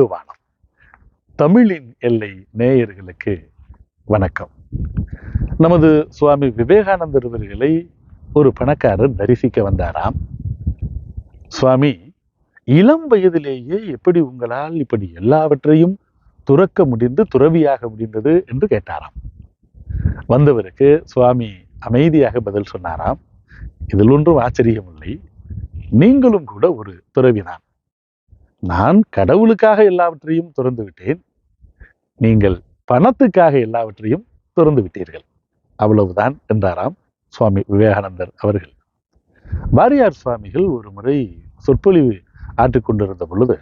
நடுவானம் தமிழின் எல்லை நேயர்களுக்கு வணக்கம். நமது சுவாமி விவேகானந்தர் அவர்களை ஒரு பணக்காரர் தரிசிக்க வந்தாராம். சுவாமி இளம் வயதிலேயே எப்படி உங்களால் இப்படி எல்லாவற்றையும் துறக்க முடிந்து துறவியாக முடிந்தது என்று கேட்டாராம். வந்தவருக்கு சுவாமி அமைதியாக பதில் சொன்னாராம். இதில் ஒன்றும் ஆச்சரியமில்லை நீங்களும் கூட ஒரு துறவிதான். நான் கடவுளுக்காக எல்லாவற்றையும் துறந்து விட்டேன். நீங்கள் பணத்துக்காக எல்லாவற்றையும் துறந்து விட்டீர்கள். அவ்வளவுதான் என்றாராம் சுவாமி விவேகானந்தர் அவர்கள். வாரியார் சுவாமிகள் ஒரு முறை சொற்பொழிவு ஆற்றிக்கொண்டிருந்த பொழுது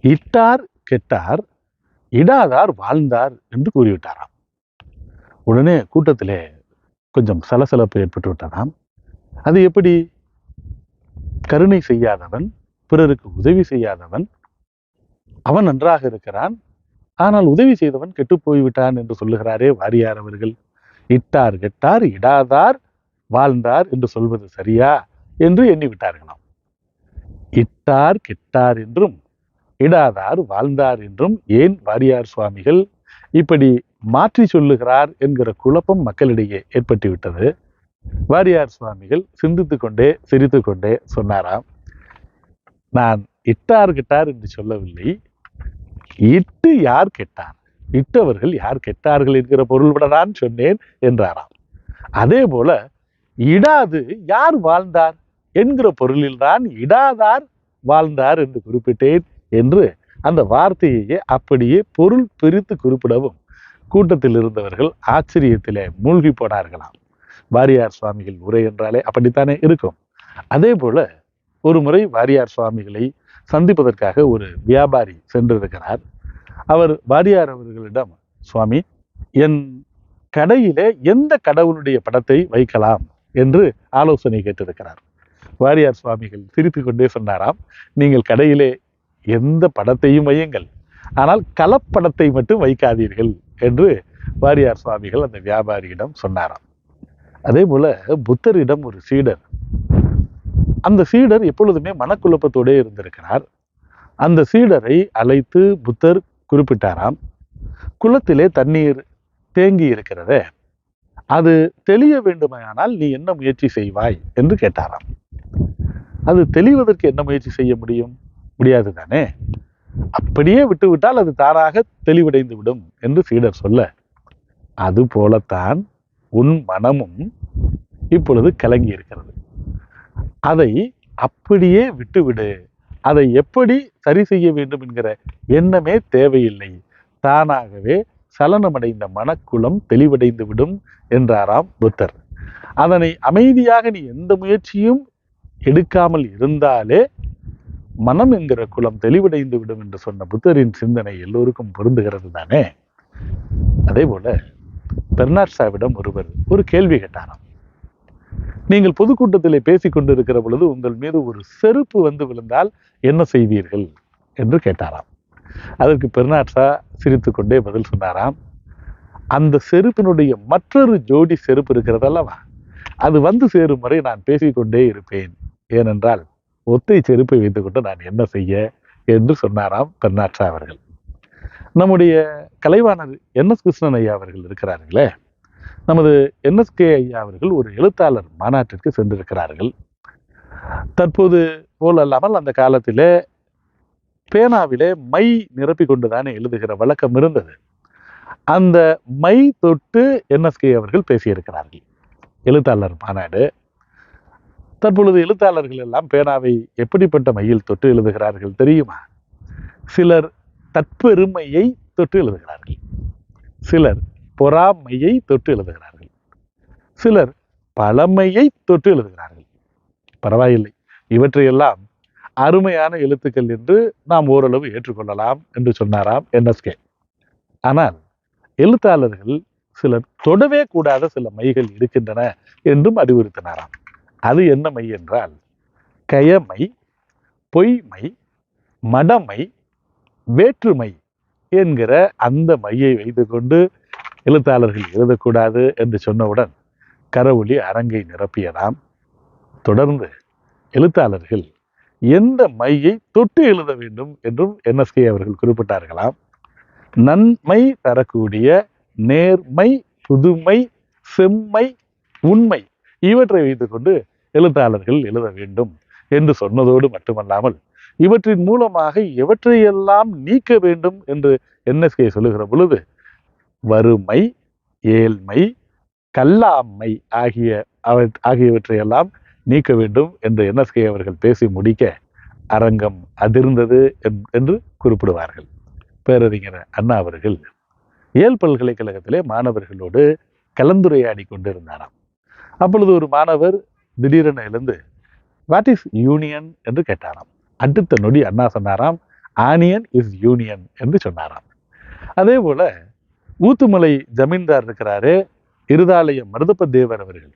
இட்டார் கெட்டார் இடாதார் வாழ்ந்தார் என்று கூறிவிட்டாராம். உடனே கூட்டத்திலே கொஞ்சம் சலசலப்பு ஏற்பட்டு விட்டதாம் அது எப்படி? கருணை செய்யாதவன் பிறருக்கு உதவி செய்யாதவன் அவன் நன்றாக இருக்கிறான். ஆனால் உதவி செய்தவன் கெட்டு போய்விட்டான் என்று சொல்லுகிறாரே வாரியார் அவர்கள். இட்டார் கெட்டார் இடாதார் வாழ்ந்தார் என்று சொல்வது சரியா என்று எண்ணிவிட்டார்களாம் இட்டார் கெட்டார் என்றும் இடாதார் வாழ்ந்தார் என்றும் ஏன் வாரியார் சுவாமிகள் இப்படி மாற்றி சொல்லுகிறார் என்கிற குழப்பம் மக்களிடையே ஏற்பட்டுவிட்டது? வாரியார் சுவாமிகள் சிந்தித்து கொண்டே சிரித்து கொண்டே சொன்னாராம். நான் இட்டார் கெட்டார் என்று சொல்லவில்லை. இட்டு யார் கெட்டார்? இட்டவர்கள் யார் கெட்டார்கள் என்கிற பொருள்பட நான் சொன்னேன் என்றாராம். அதே போல இடாது யார் வாழ்ந்தார்? என்கிற பொருளில் தான் இடாதார் வாழ்ந்தார் என்று குறிப்பிட்டேன் என்று அந்த வார்த்தையையே அப்படியே பொருள் பிரித்து குறிப்பிடவும் கூட்டத்தில் இருந்தவர்கள் ஆச்சரியத்திலே மூழ்கி போனார்களாம். வாரியார் சுவாமிகள் உரை என்றாலே அப்படித்தானே இருக்கும். அதே போல ஒரு முறை வாரியார் சுவாமிகளை சந்திப்பதற்காக ஒரு வியாபாரி சென்றிருக்கிறார். அவர் வாரியார் அவர்களிடம் சுவாமி என் கடையிலே எந்த கடவுளுடைய படத்தை வைக்கலாம்? என்று ஆலோசனை கேட்டிருக்கிறார். வாரியார் சுவாமிகள் சிரித்து கொண்டே சொன்னாராம் நீங்கள் கடையிலே எந்த படத்தையும் வையுங்கள் ஆனால் கலப்படத்தை மட்டும் வைக்காதீர்கள் என்று வாரியார் சுவாமிகள் அந்த வியாபாரியிடம் சொன்னாராம். அதே போல புத்தரிடம் ஒரு சீடர் அந்த சீடர் எப்பொழுதுமே மனக்குழப்பத்தோடே இருந்திருக்கிறார். அந்த சீடரை அழைத்து புத்தர் குறிப்பிட்டாராம் குளத்திலே தண்ணீர் தேங்கி இருக்கிறதே அது தெளிய வேண்டுமையானால் நீ என்ன முயற்சி செய்வாய்? என்று கேட்டாராம். அது தெளிவதற்கு என்ன முயற்சி செய்ய முடியும்? முடியாது தானே. அப்படியே விட்டுவிட்டால் அது தானாக தெளிவடைந்து விடும் என்று சீடர் சொல்ல அது போலத்தான் உன் மனமும் இப்பொழுது கலங்கி இருக்கிறது. அதை அப்படியே விட்டுவிடு. அதை எப்படி சரி செய்ய வேண்டும் என்கிற எண்ணமே தேவையில்லை. தானாகவே சலனமடைந்த மனக்குளம் தெளிவடைந்து விடும் என்றாராம் புத்தர். அதனை அமைதியாக நீ எந்த முயற்சியும் எடுக்காமல் இருந்தாலே மனம் என்கிற குலம் தெளிவடைந்து விடும் என்று சொன்ன புத்தரின் சிந்தனை எல்லோருக்கும் பொருந்துகிறது தானே? அதே போல பெர்னாட்ஸாவிடம் ஒருவர் ஒரு கேள்வி கேட்டாராம். நீங்கள் பொதுக்கூட்டத்திலே பேசிக் கொண்டிருக்கிற பொழுது உங்கள் மீது ஒரு செருப்பு வந்து விழுந்தால் என்ன செய்வீர்கள் என்று கேட்டாராம். அதற்கு பெருநாட்சா சிரித்து கொண்டே பதில் சொன்னாராம் அந்த செருப்பினுடைய மற்றொரு ஜோடி செருப்பு இருக்கிறது அல்லவா? அது வந்து சேரும் வரை நான் பேசிக்கொண்டே இருப்பேன். ஏனென்றால் ஒத்தை செருப்பை வைத்துக்கொண்டு நான் என்ன செய்ய என்று சொன்னாராம் பெருநாட்சா அவர்கள். நம்முடைய கலைவாணர் என் எஸ் கிருஷ்ணன் ஐயா அவர்கள் இருக்கிறார்களே நமது என்எஸ்கே ஐயா அவர்கள் ஒரு எழுத்தாளர் மாநாட்டிற்கு சென்றிருக்கிறார்கள். தற்போது போல் அல்லாமல் அந்த காலத்திலே பேனாவிலே மை நிரப்பி கொண்டுதானே எழுதுகிற வழக்கம் இருந்தது. அந்த மை தொட்டு என்எஸ்கே அவர்கள் பேசியிருக்கிறார்கள். எழுத்தாளர் மாநாடு. தற்பொழுது எழுத்தாளர்கள் எல்லாம் பேனாவை எப்படிப்பட்ட மையில் தொட்டு எழுதுகிறார்கள் தெரியுமா? சிலர் தற்பெருமையை தொட்டு எழுதுகிறார்கள். சிலர் பொறாமையை தொட்டு எழுதுகிறார்கள். சிலர் பழமையை தொட்டு எழுதுகிறார்கள். பரவாயில்லை. இவற்றையெல்லாம் அருமையான எழுத்துக்கள் என்று நாம் ஓரளவு ஏற்றுக்கொள்ளலாம் என்று சொன்னாராம் என்எஸ்கே ஆனால் எழுத்தாளர்கள் சிலர் தொடவே கூடாத சில மைகள் இருக்கின்றன என்றும் அறிவுறுத்தினாராம். அது என்ன மை என்றால் கயமை பொய்மை மடமை வேற்றுமை என்கிற அந்த மையை வைத்துக்கொண்டு எழுத்தாளர்கள் எழுதக்கூடாது என்று சொன்னவுடன் கரவொலி அரங்கை நிரப்பியதாம். தொடர்ந்து எழுத்தாளர்கள் எந்த மையை தொட்டு எழுத வேண்டும் என்றும் என்எஸ்கே அவர்கள் குறிப்பிட்டார்களாம். நன்மை தரக்கூடிய நேர்மை புதுமை செம்மை உண்மை இவற்றை வைத்துக்கொண்டு எழுத்தாளர்கள் எழுத வேண்டும் என்று சொன்னதோடு மட்டுமல்லாமல் இவற்றின் மூலமாக எவற்றையெல்லாம் நீக்க வேண்டும் என்று என்எஸ்கே சொல்லுகிற பொழுது வறுமை ஏழ்மை கல்லாமை ஆகிய அவ- ஆகியவற்றையெல்லாம் நீக்க வேண்டும் என்று என்எஸ்கே அவர்கள் பேசி முடிக்க அரங்கம் அதிர்ந்தது என்- என்று குறிப்பிடுவார்கள். பேரறிஞர் அண்ணா அவர்கள் ஏல் பல்கலைக்கழகத்திலே மாணவர்களோடு கலந்துரையாடி கொண்டிருந்தாராம். அப்பொழுது ஒரு மாணவர் திடீரென எழுந்து வாட் இஸ் யூனியன் என்று கேட்டாராம். அடுத்த நொடி அண்ணா சொன்னாராம் ஆனியன் இஸ் யூனியன் என்று சொன்னாராம். அதே போல ஊத்துமலை ஜமீன்தார் இருக்கிறாரு. இருதாலய மருதப்ப தேவர் அவர்கள்.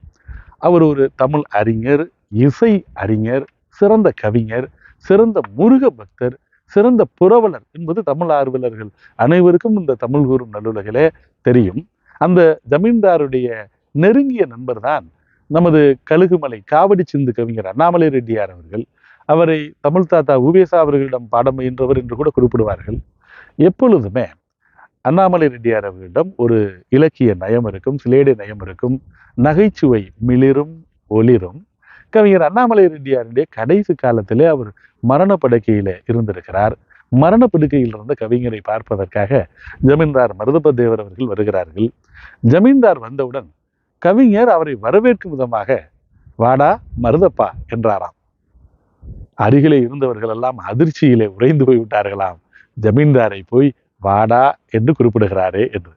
அவர் ஒரு தமிழ் அறிஞர் இசை அறிஞர் சிறந்த கவிஞர் சிறந்த முருக பக்தர் சிறந்த புரவலர் என்பது தமிழ் ஆர்வலர்கள் அனைவருக்கும் இந்த தமிழ் கூறும் நல்லுலகிலே தெரியும். அந்த ஜமீன்தாருடைய நெருங்கிய நண்பர் தான் நமது கழுகுமலை காவடி சிந்து கவிஞர் அண்ணாமலை ரெட்டியார் அவர்கள். அவரை தமிழ் தாத்தா உவேசா அவர்களிடம் பாடம் பயின்றவர் என்று கூட குறிப்பிடுவார்கள். எப்பொழுதுமே அண்ணாமலை ரெட்டியார் அவர்களிடம் ஒரு இலக்கிய நயம் இருக்கும் சிலேடை நயம் இருக்கும் நகைச்சுவை மிளிரும் ஒளிரும். கவிஞர் அண்ணாமலை ரெட்டியாருடைய கடைசி காலத்திலே அவர் மரண படுக்கையில இருந்திருக்கிறார். மரண படுக்கையில் இருந்த கவிஞரை பார்ப்பதற்காக ஜமீன்தார் மருதப்ப தேவர் அவர்கள் வருகிறார்கள். ஜமீன்தார் வந்தவுடன் கவிஞர் அவரை வரவேற்கும் விதமாக வாடா மருதப்பா என்றாராம். அருகிலே இருந்தவர்கள் எல்லாம் அதிர்ச்சியிலே உறைந்து போய்விட்டார்களாம். ஜமீன்தாரை போய் வாடா என்று குறிப்பிடுகிறாரே என்று.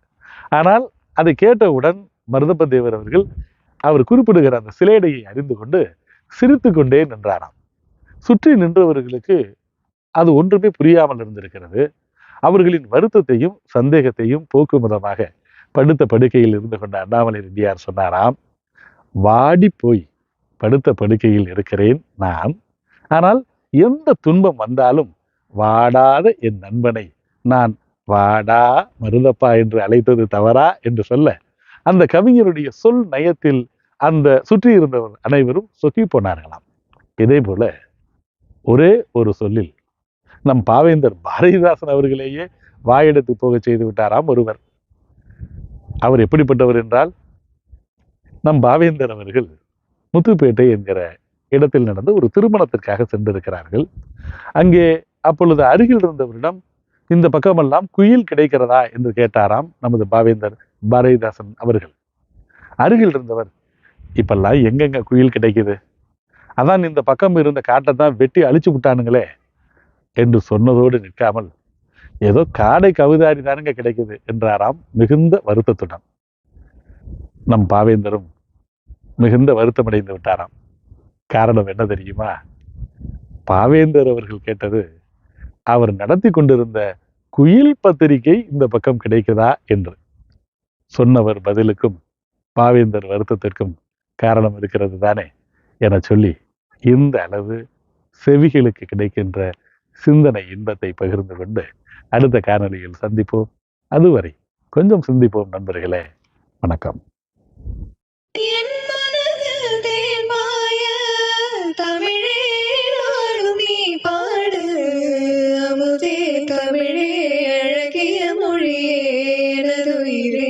ஆனால் அதை கேட்டவுடன் மருதப்ப தேவர் அவர்கள் அவர் குறிப்பிடுகிற அந்த சிலேடையை அறிந்து கொண்டு சிரித்து கொண்டே நின்றாராம். சுற்றி நின்றவர்களுக்கு அது ஒன்றுமே புரியாமல் இருந்திருக்கிறது. அவர்களின் வருத்தத்தையும் சந்தேகத்தையும் போக்கும் விதமாக படுத்த படுக்கையில் இருந்து கொண்ட அண்ணாமலை ரெட்டியார் சொன்னாராம் வாடி போய் படுத்த படுக்கையில் இருக்கிறேன் நான். ஆனால் எந்த துன்பம் வந்தாலும் வாடாத என் நண்பனை நான் வாடா மருதப்பா என்று அழைத்தது தவறா என்று சொல்ல அந்த கவிஞருடைய சொல் நயத்தில் அந்த சுற்றி இருந்தவர் அனைவரும் சொக்கி போனார்களாம். இதே போல ஒரே ஒரு சொல்லில் நம் பாவேந்தர் பாரதிதாசன் அவர்களையே வாயெடுத்து போக செய்து விட்டாராம் ஒருவர். அவர் எப்படிப்பட்டவர் என்றால் நம் பாவேந்தர் அவர்கள் முத்துப்பேட்டை என்கிற இடத்தில் நடந்த ஒரு திருமணத்திற்காக சென்றிருக்கிறார்கள். அங்கே அப்பொழுது அருகில் இருந்தவரிடம் இந்த பக்கமெல்லாம் குயில் கிடைக்கிறதா என்று கேட்டாராம் நமது பாவேந்தர் பாரதிதாசன் அவர்கள். அருகில் இருந்தவர் இப்பெல்லாம் எங்கெங்க குயில் கிடைக்குது? அதான் இந்த பக்கம் இருந்த காட்டை தான் வெட்டி அழிச்சு விட்டானுங்களே என்று சொன்னதோடு நிற்காமல் ஏதோ காடை கவிதாரி தானுங்க கிடைக்குது என்றாராம் மிகுந்த வருத்தத்துடன். நம் பாவேந்தரும் மிகுந்த வருத்தமடைந்து விட்டாராம். காரணம் என்ன தெரியுமா? பாவேந்தர் அவர்கள் கேட்டது அவர் நடத்தி கொண்டிருந்த குயில் பத்திரிகை இந்த பக்கம் கிடைக்குதா என்று. சொன்னவர் பதிலுக்கும் பாவேந்தர் வருத்தத்திற்கும் காரணம் இருக்கிறது தானே என சொல்லி இந்த அளவு செவிகளுக்கு கிடைக்கின்ற சிந்தனை இன்பத்தை பகிர்ந்து கொண்டு அடுத்த காணொலியில் சந்திப்போம். அதுவரை கொஞ்சம் சிந்திப்போம் நண்பர்களே. வணக்கம். ഉയരേണതുയരേ